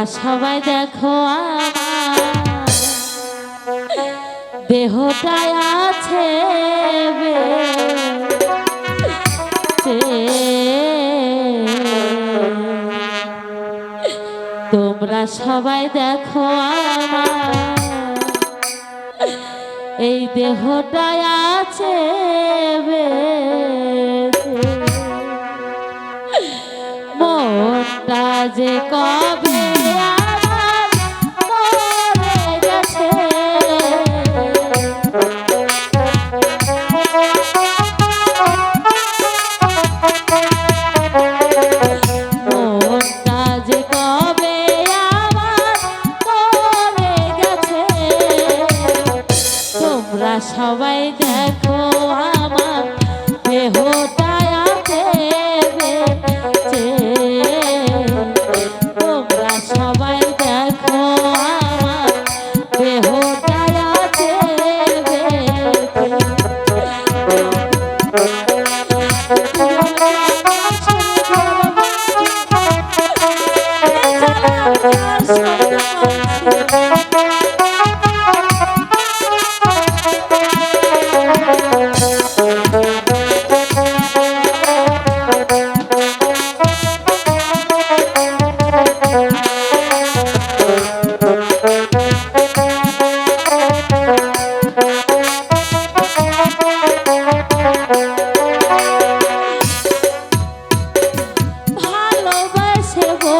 তোমরা সবাই দেখো দেহটায় আছে তোমরা সবাই দেখো এই দেহটায় আছে মোটা যে কবে Oh,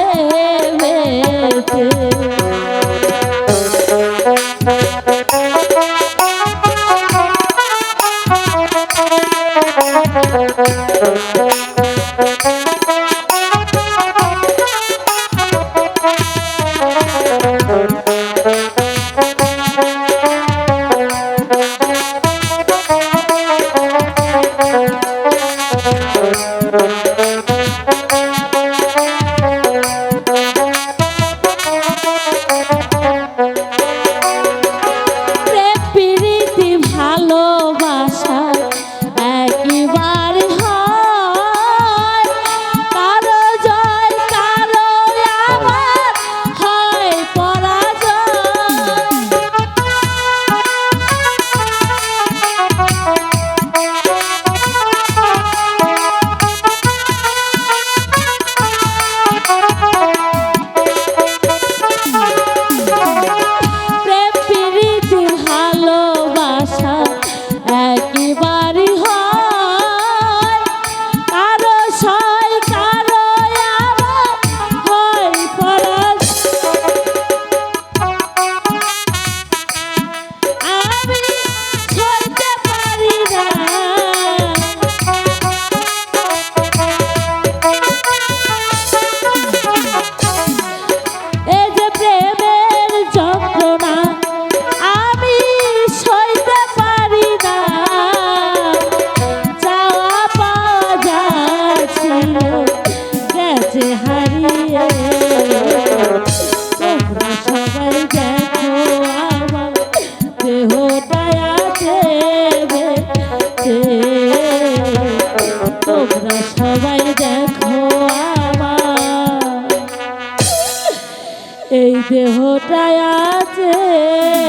দেহটায় আছে।